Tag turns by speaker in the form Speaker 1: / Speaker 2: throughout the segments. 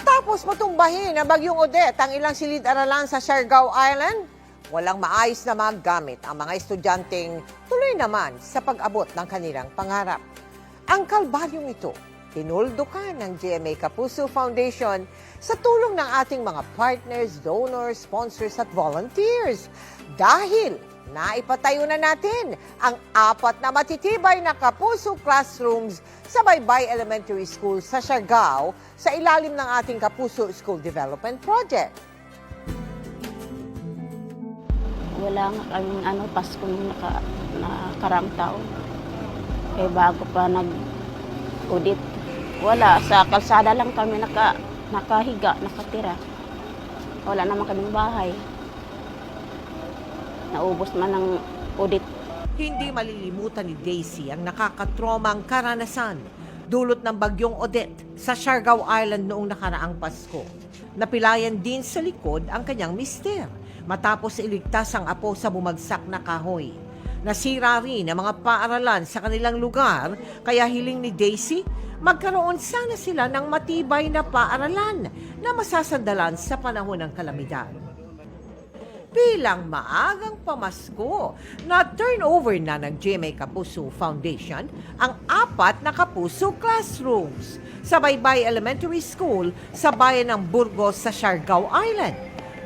Speaker 1: Matapos matumbahin ang bagyong Odette ang ilang silid-aralan sa Siargao Island, walang maayos na mga gamit ang mga estudyanteng tuloy naman sa pag-abot ng kanilang pangarap. Ang kalbaryong ito, tinuldukan ng GMA Kapuso Foundation sa tulong ng ating mga partners, donors, sponsors at volunteers. Dahil naipatayo na natin ang apat na matitibay na Kapuso classrooms sa Baybay Elementary School sa Siargao sa ilalim ng ating Kapuso School Development Project.
Speaker 2: Wala nga kaming ano, Pasko naka, nakarang taon. Eh bago pa nag-audit. Wala, sa kalsada lang kami naka, nakahiga, nakatira. Wala naman kaming bahay. Naubos man ng audit.
Speaker 1: Hindi malilimutan ni Daisy ang nakakatromang karanasan dulot ng bagyong Odette sa Siargao Island noong nakaraang Pasko. Napilayan din sa likod ang kanyang mister matapos iligtas ang apo sa bumagsak na kahoy. Nasira rin ang mga paaralan sa kanilang lugar kaya hiling ni Daisy magkaroon sana sila ng matibay na paaralan na masasandalan sa panahon ng kalamidad bilang maagang pamasko na turnover na ng GMA Kapuso Foundation ang apat na Kapuso classrooms sa Baybay Elementary School sa bayan ng Burgos sa Siargao Island.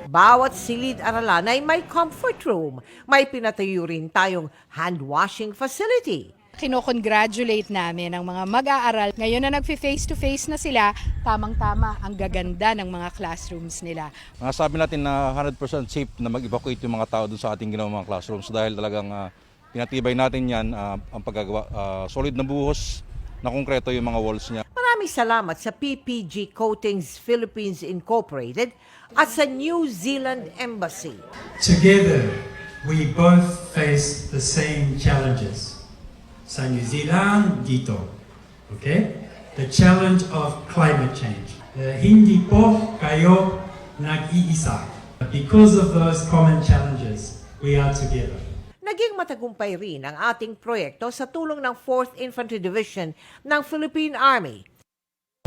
Speaker 1: Bawat silid-aralan ay may comfort room. May pinatayo rin tayong hand washing facility.
Speaker 3: Kino-congratulate namin ang mga mag-aaral. Ngayon na nag-face to face na sila, tamang-tama ang gaganda ng mga classrooms nila.
Speaker 4: Masasabi natin na 100% safe na mag-evacuate yung mga tao dun sa ating ginawang mga classrooms dahil talagang ah, pinatibay natin yan ah, ang paggagawa. ah, solid na buhos na konkreto yung mga walls niya.
Speaker 1: Maraming salamat sa PPG Coatings Philippines Incorporated at sa New Zealand Embassy.
Speaker 5: Together, we both face the same challenges. Sa New Zealand, dito. Okay? The challenge of climate change. Uh, hindi po kayo nag-iisa. Because of those common challenges, we are together.
Speaker 1: Naging matagumpay rin ang ating proyekto sa tulong ng 4th Infantry Division ng Philippine Army.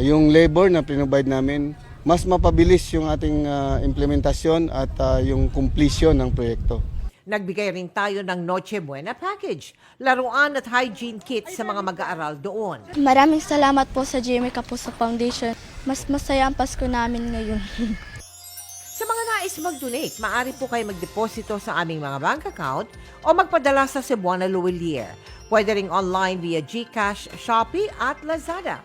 Speaker 6: Yung labor na pinrovide namin, mas mapabilis yung ating ah, implementasyon at ah, yung completion ng proyekto.
Speaker 1: Nagbigay rin tayo ng Noche Buena package, laruan at hygiene kit sa mga mag-aaral doon.
Speaker 7: Maraming salamat po sa GMA Kapuso Foundation. Mas masaya ang Pasko namin ngayon.
Speaker 1: Sa mga nais mag-donate, maaari po kayo magdeposito sa aming mga bank account o magpadala sa Cebuana Luwilier. Pwede ring online via GCash, Shopee at Lazada.